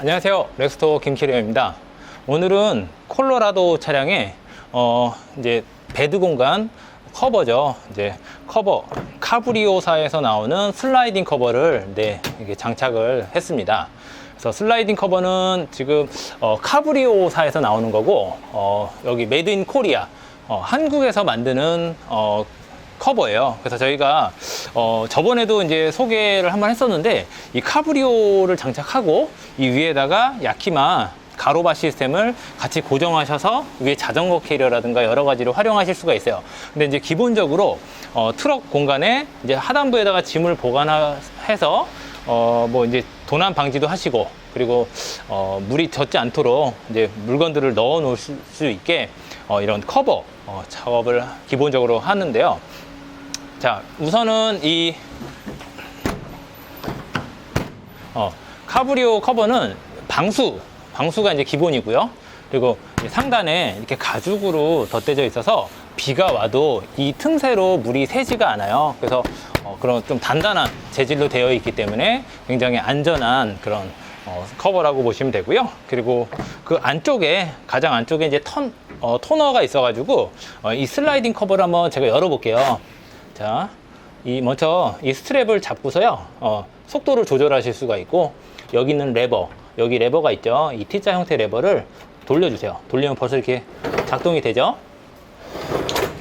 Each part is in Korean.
안녕하세요. 렉스토 김키리입니다. 오늘은 콜로라도 차량의 어 이제 베드 공간 커버죠. 이제 커버 카브리오사에서 나오는 슬라이딩 커버를 네 이게 장착을 했습니다. 그래서 슬라이딩 커버는 지금 어, 카브리오사에서 나오는 거고 어, 여기 메드 인 코리아 어, 한국에서 만드는 어, 커버예요. 그래서 저희가 어, 저번에도 이제 소개를 한번 했었는데 이 카브리오를 장착하고 이 위에다가 야키마 가로바 시스템을 같이 고정하셔서 위에 자전거 캐리어라든가 여러 가지로 활용하실 수가 있어요. 근데 이제 기본적으로 어, 트럭 공간에 이제 하단부에다가 짐을 보관해서 어, 뭐 이제 도난 방지도 하시고 그리고 어, 물이 젖지 않도록 이제 물건들을 넣어 놓을 수- 수 있게 어, 이런 커버 어, 작업을 기본적으로 하는데요. 자, 우선은 이 어, 카브리오 커버는 방수, 방수가 이제 기본이고요. 그리고 이 상단에 이렇게 가죽으로 덧대져 있어서 비가 와도 이 틈새로 물이 새지가 않아요. 그래서 어, 그런 좀 단단한 재질로 되어 있기 때문에 굉장히 안전한 그런 어, 커버라고 보시면 되고요. 그리고 그 안쪽에 가장 안쪽에 이제 턴 어, 토너가 있어가지고 어, 이 슬라이딩 커버를 한번 제가 열어볼게요. 자, 이 먼저 이 스트랩을 잡고서요. 어, 속도를 조절하실 수가 있고 여기 있는 레버, 여기 레버가 있죠. 이 T자 형태 레버를 돌려주세요. 돌리면 벌써 이렇게 작동이 되죠.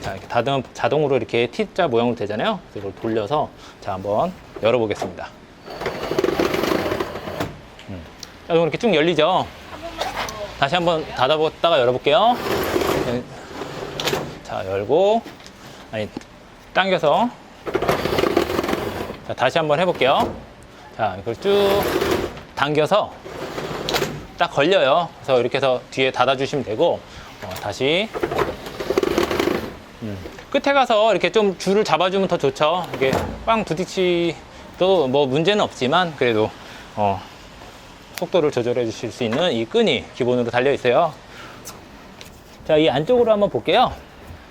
자, 이렇게 닫으면 자동으로 이렇게 T자 모양으로 되잖아요. 그래서 이걸 돌려서 자 한번 열어보겠습니다. 음. 자, 그럼 이렇게 쭉 열리죠. 다시 한번 닫아봤다가 열어볼게요. 네. 자, 열고 아니 당겨서 자, 다시 한번 해볼게요. 자, 이걸 쭉 당겨서 딱 걸려요. 그래서 이렇게 해서 뒤에 닫아주시면 되고, 어, 다시. 음, 끝에 가서 이렇게 좀 줄을 잡아주면 더 좋죠. 이게 빵 부딪히도 뭐 문제는 없지만, 그래도, 어, 속도를 조절해 주실 수 있는 이 끈이 기본으로 달려 있어요. 자, 이 안쪽으로 한번 볼게요.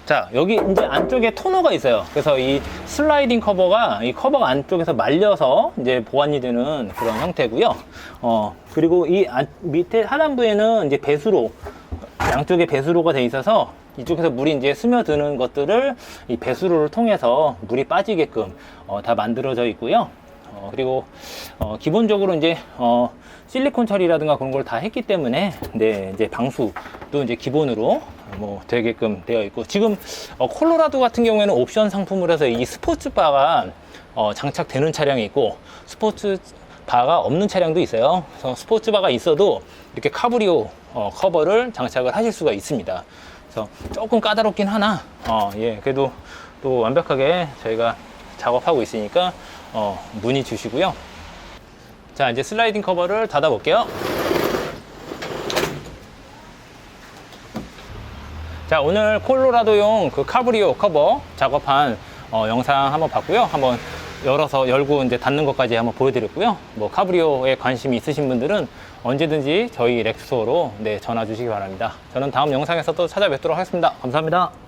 자, 여기 이제 안쪽에 토너가 있어요. 그래서 이 슬라이딩 커버가 이 커버가 안쪽에서 말려서 이제 보완이 되는 그런 형태고요. 어, 그리고 이 안- 밑에 하단부에는 이제 배수로 양쪽에 배수로가 돼 있어서 이쪽에서 물이 이제 스며드는 것들을 이 배수로를 통해서 물이 빠지게끔 어, 다 만들어져 있고요. 어, 그리고 어, 기본적으로 이제 어, 실리콘 처리라든가 그런 걸 다 했기 때문에 네, 이제 방수도 이제 기본으로 뭐 되게끔 되어 있고 지금 어, 콜로라도 같은 경우에는 옵션 상품으로 해서 이 스포츠 바가 어, 장착되는 차량이 있고 스포츠 바가 없는 차량도 있어요. 그래서 스포츠 바가 있어도 이렇게 카브리오 어, 커버를 장착을 하실 수가 있습니다. 그래서 조금 까다롭긴 하나, 어, 예, 그래도 또 완벽하게 저희가 작업하고 있으니까 어, 문의 주시고요. 자, 이제 슬라이딩 커버를 닫아 볼게요. 자, 오늘 콜로라도용 그 카브리오 커버 작업한 어, 영상 한번 봤고요. 한번 열어서 열고 이제 닫는 것까지 한번 보여드렸고요. 뭐 카브리오에 관심이 있으신 분들은 언제든지 저희 렉스토로 네, 전화 주시기 바랍니다. 저는 다음 영상에서 또 찾아뵙도록 하겠습니다. 감사합니다.